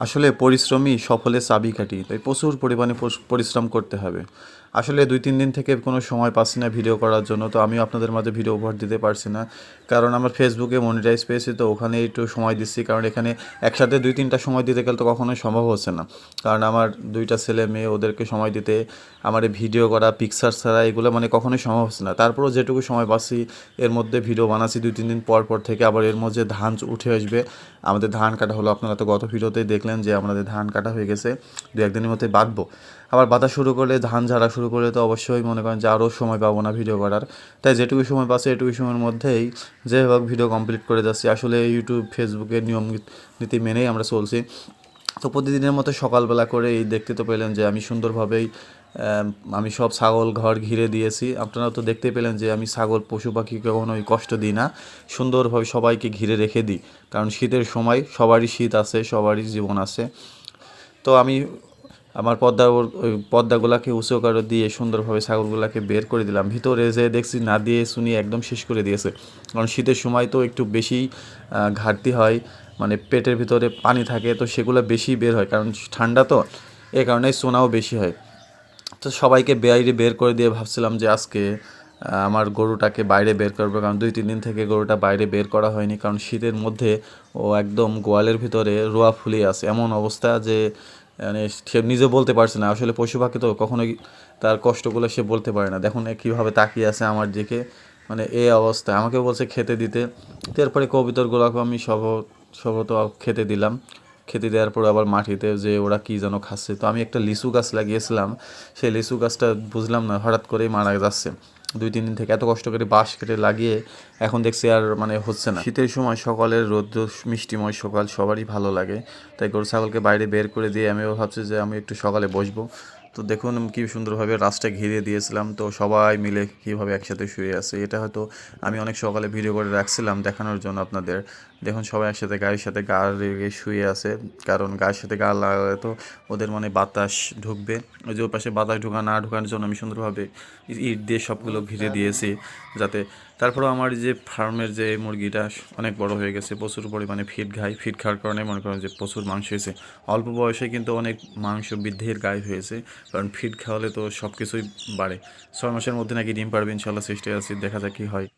আসলে পরিশ্রমই সফলের চাবিকাঠি তাই প্রচুর পরিমাণে পরিশ্রম করতে হবে। আসলে দুই, তিন দিন থেকে কোনো সময় পাচ্ছি না ভিডিও করার জন্য, তো আমিও আপনাদের মাঝে ভিডিও উপহার দিতে পারছি না। কারণ আমার ফেসবুকে মনিটাইজ পেয়েছি, তো ওখানে একটু সময় দিচ্ছি, কারণ এখানে একসাথে দুই, তিনটা সময় দিতে গেলে তো কখনোই সম্ভব হচ্ছে না। কারণ আমার দুইটা ছেলে মেয়ে, ওদেরকে সময় দিতে, আমার ভিডিও করা পিকচার ছাড়া এগুলো মানে কখনোই সম্ভব হচ্ছে না। তারপরেও যেটুকু সময় পাচ্ছি, এর মধ্যে ভিডিও বানাচ্ছি, দুই, তিন দিন পর পর থেকে আবার এর মধ্যে ধান উঠে আসবে। আমাদের ধান কাটা হলো, আপনারা তো গত ভিডিওতেই দেখলেন যে আমাদের ধান কাটা হয়ে গেছে, দু, একদিনের মধ্যে বাঁধবো। আবার বাঁধা শুরু করলে, ধান ঝাড়া শুরু করলে তো অবশ্যই মনে করেন যে আরও সময় পাবো না ভিডিও করার। তাই যেটুকু সময় পাচ্ছে এটুকু সময়ের মধ্যেই যে হোক ভিডিও কমপ্লিট করে যাচ্ছি। আসলে ইউটিউব ফেসবুকের নিয়ম নীতি মেনেই আমরা চলছি। তো প্রতিদিনের মতো সকালবেলা করে এই দেখতে তো পেলেন যে আমি সুন্দরভাবেই আমি সব ছাগল ঘর ঘিরে দিয়েছি। আপনারা তো দেখতে পেলেন যে আমি ছাগল, পশু পাখিকে কখনোই কষ্ট দিই না। সুন্দরভাবে সবাইকে ঘিরে রেখে দিই। কারণ শীতের সময় সবারই শীত আছে, সবারই জীবন আছে। তো আমি আমার পর্দা ওই পর্দাগুলাকে উঁচু করে দিয়ে সুন্দরভাবে ছাগলগুলাকে বের করে দিলাম। ভিতরে যে দেখছি না দিয়ে শুনি একদম শেষ করে দিয়েছে। কারণ শীতের সময় তো একটু বেশি ঘাটতি হয় মানে পেটের ভিতরে পানি থাকে, তো সেগুলো বেশি বের হয়। কারণ ঠান্ডা তো, এ কারণে সোনাও বেশি হয়। তো সবাইকে বাইরে বের করে দিয়ে ভাবছিলাম যে আজকে আমার গরুটাকে বাইরে বের করব। কারণ দুই, তিন দিন থেকে গরুটা বাইরে বের করা হয়নি। কারণ শীতের মধ্যে ও একদম গোয়ালের ভিতরে রোয়া ফুলিয়ে আছে। এমন অবস্থা যে মানে সে নিজে বলতে পারছে না। আসলে পশু পাখি তো কখনোই তার কষ্টগুলো সে বলতে পারে না। দেখুন কীভাবে তাকিয়ে আছে আমার দিকে। মানে এই অবস্থা। আমাকে বলছে খেতে দিতে। তো এরপরে কবিতরগুলোকে আমি সব, সবত খেতে দিলাম। খেতে দেওয়ার পর আবার মাটিতে যে ওরা কী যেন খাচ্ছে। তো আমি একটা লিচু গাছ লাগিয়েছিলাম। সেই লিচু গাছটা বুঝলাম না, হঠাৎ করেই মারা যাচ্ছে। দুই, তিন দিন থেকে এত কষ্ট করে বাঁশ কেটে লাগিয়ে এখন দেখছি আর মানে হচ্ছে না। শীতের সময় সকালের রোদ্র, মিষ্টিময় সকাল সবারই ভালো লাগে। তাই গরু, ছাগলকে বাইরে বের করে দিয়ে আমিও ভাবছি যে আমি একটু সকালে বসবো। তো দেখুন কি সুন্দরভাবে রাস্তা ঘিরে দিয়েছিলাম। তো সবাই মিলে কীভাবে একসাথে শুয়ে আছে, এটা হয়তো আমি অনেক সকালে ভিডিও করে রাখছিলাম দেখানোর জন্য আপনাদের। দেখুন সবাই একসাথে গায়ের সাথে গা লেগে শুয়ে আছে, কারণ গায়ের সাথে গা লাগালে তো ওদের মানে বাতাস ঢুকবে। ওই যে ওর পাশে বাতাস ঢোকা না ঢোকানোর জন্য আমি সুন্দরভাবে ইট দিয়ে সবগুলো ঘিরে দিয়েছি, যাতে তারপরেও আমার যে ফার্মের যে মুরগিটা অনেক বড় হয়ে গেছে, প্রচুর পরিমাণে ফিট খাই ফিট খাওয়ার কারণে মনে করেন যে প্রচুর মাংস হয়েছে। অল্প বয়সে কিন্তু অনেক মাংস বৃদ্ধির গায়ে হয়েছে, কারণ ফিট খাওয়ালে তো সব কিছুই বাড়ে। ছয় মাসের মধ্যে নাকি ডিম পারবে, ইনশাল্লাহ সৃষ্টি আছে, দেখা যাক কী হয়।